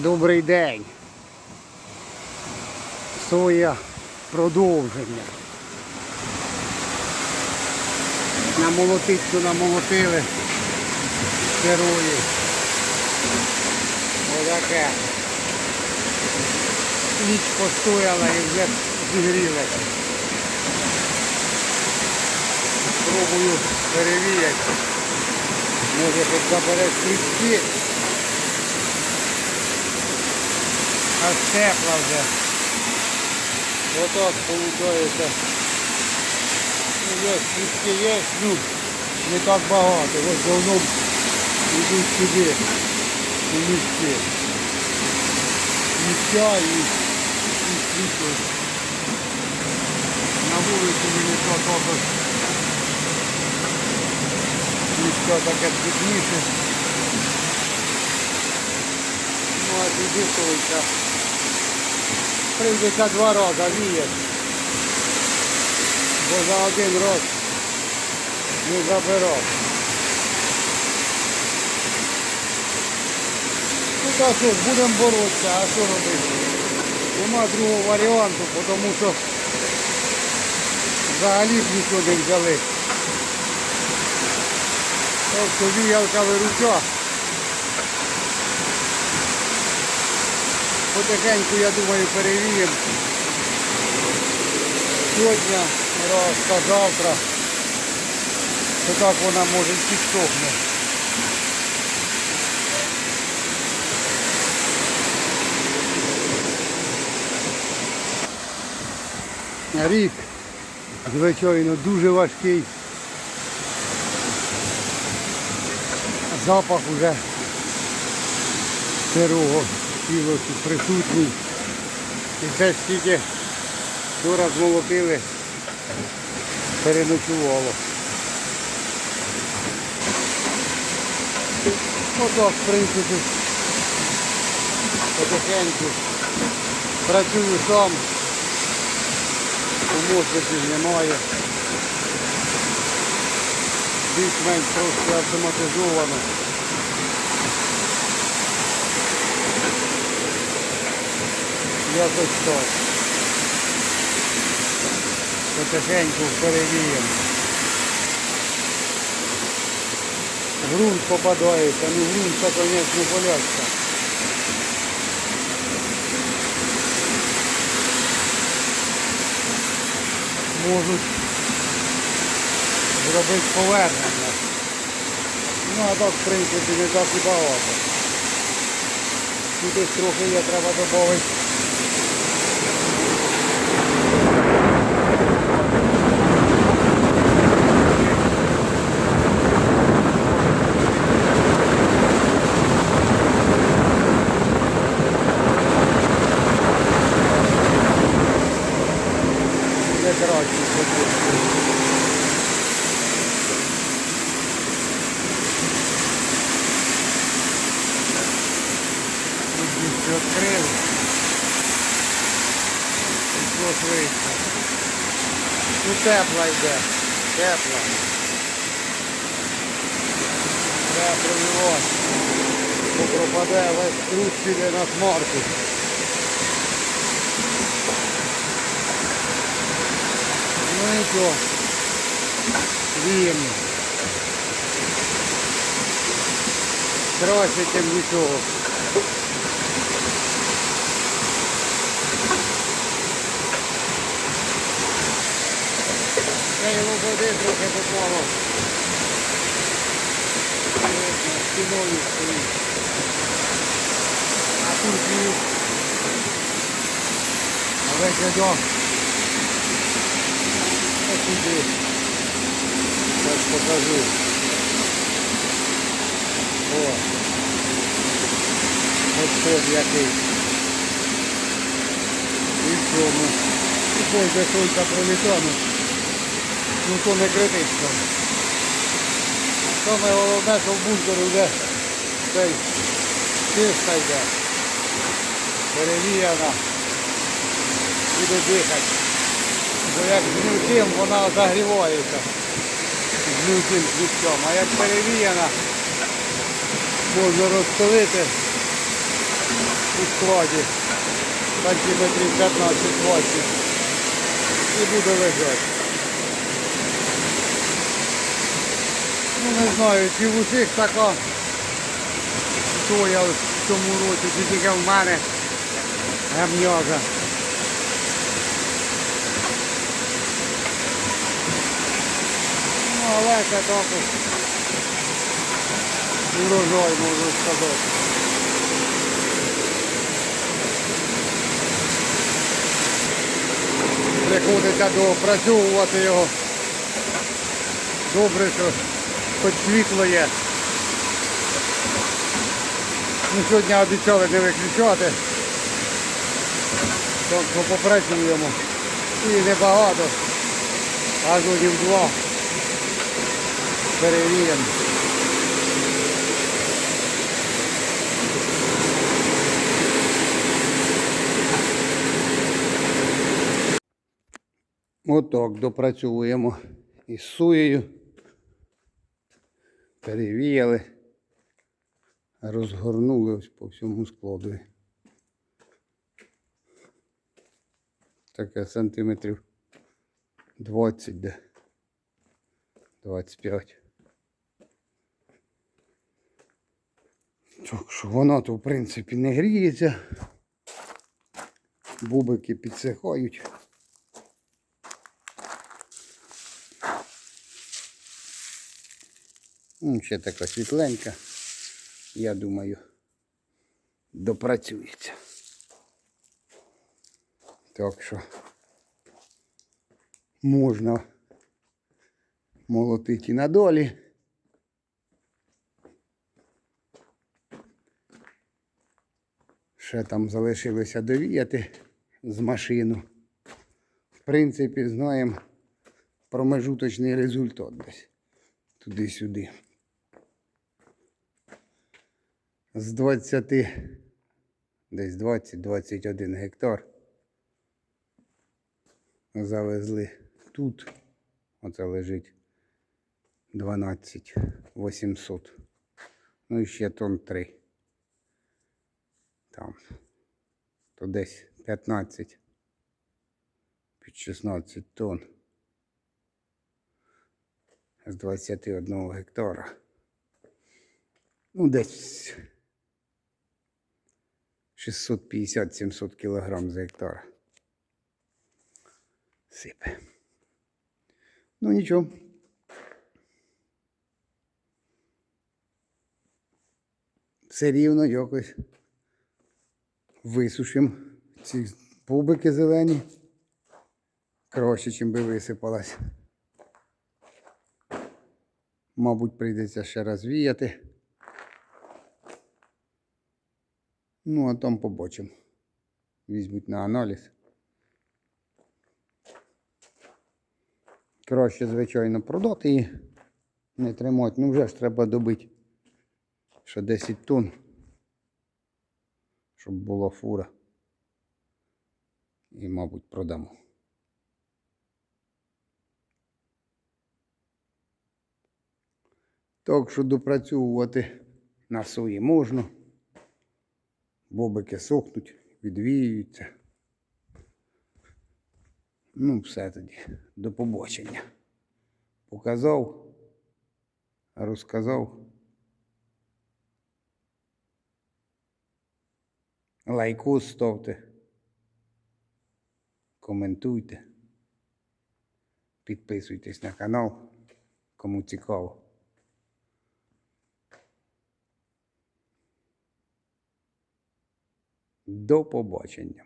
Добрий день. Соя продовження. На молотичку намолотили сирої. Отаке. Ніч постояла і вже зігрілася. Спробую перевіряти. Може хоч забере стрічки. Аж тепла вже. Отак виходить. Ну, є стрічки є, ну, не так багато. В основному йдуть сюди, у місці. Місця і, і світло. На вулиці мені то трохи місця таке світліше. Ну а туди сонця. Прийдеться два рази віяти. Бо за один раз не забирав. Ну так що будемо боротися, а що робити? Нема другого варіанту, тому що взагалі б нічого не взяли. Що віялка вируча. Потихеньку, я думаю, перевіємо. Сьогодні, раз та завтра. То так вона може підсохне. Рік, звичайно, дуже важкий. Запах уже сирого сілосу присутній. І це ж тільки вчора змолотили, переночувало. Отак, в принципі, потихеньку працюю сам, помощників немає. Більш-менш трошки автоматизовано. Якось так. Потихеньку перевіємо. Грунт попадається, ну грунт це, звісно, болячка. Можуть зробити повернення. Ну а так, в принципі, не так і багато. Тут трохи є, треба додати. Буде краще буде. Все відкрили. Пішло швидко. Ну тепла йде. Тепла. Треба промивати. Бо пропаде весь труд піде на смарку. Ну і що? Віємо. Краще, ніж нічого. Це його води трохи попало. Стіною стоїть. А тут і а весь рядок. Ось сюди. Зараз покажу. О. Ось ход який. І в цьому. І пойде солька пролітану. Ну то не критично. Саме головне, що в бункері вже цей чиста йде. Перевіяна. Буде дихати. Бо як з гнютим вона загрівається. З гнютим квітком. А як перевіяна, можна розстелити у складі сантиметрів 15-20 і буде лежати. Ну не знаю, чи в усіх така соя в цьому році, чи тільки в мене гамняжа. Ну, але це також урожай, можна сказати. Приходиться доопрацьовувати його. Добре, що хоч світло є. Ну, сьогодні обіцяли не виключати. Що попрацюємо. І небагато. А Газонів два. Перевіримо. Отак допрацьовуємо із суєю. Перевіяли. Розгорнули ось по всьому складу. Таке сантиметрів 20 де. 25. Так що вона то в принципі не гріється. Бубики підсихають. Ще така світленька. Я думаю, допрацюється. Так що можна молотити і на долі. Ще там залишилося довіяти з машину. В принципі, знаємо промежуточний результат десь туди-сюди. З 20, десь 20-21 гектар завезли тут. Оце лежить 12 800. Ну і ще тонн 3. Там. То десь 15 під 16 тонн. З 21 гектара. Ну, десь 650-700 кілограм за гектар. Сипе. Ну нічого. Все рівно якось висушимо ці пубики зелені. Краще, чим би висипалась. Мабуть, прийдеться ще раз віяти. Ну, а там побачимо. Візьмуть на аналіз. Краще, звичайно, продати її. Не тримати. Ну вже ж треба добити. Що 10 тонн. Щоб була фура. І, мабуть, продамо. Так що допрацьовувати на сої можна. Бобики сохнуть, відвіюються. Ну, все тоді. До побачення. Показав, розказав. Лайку ставте. Коментуйте. Підписуйтесь на канал, кому цікаво. До побачення.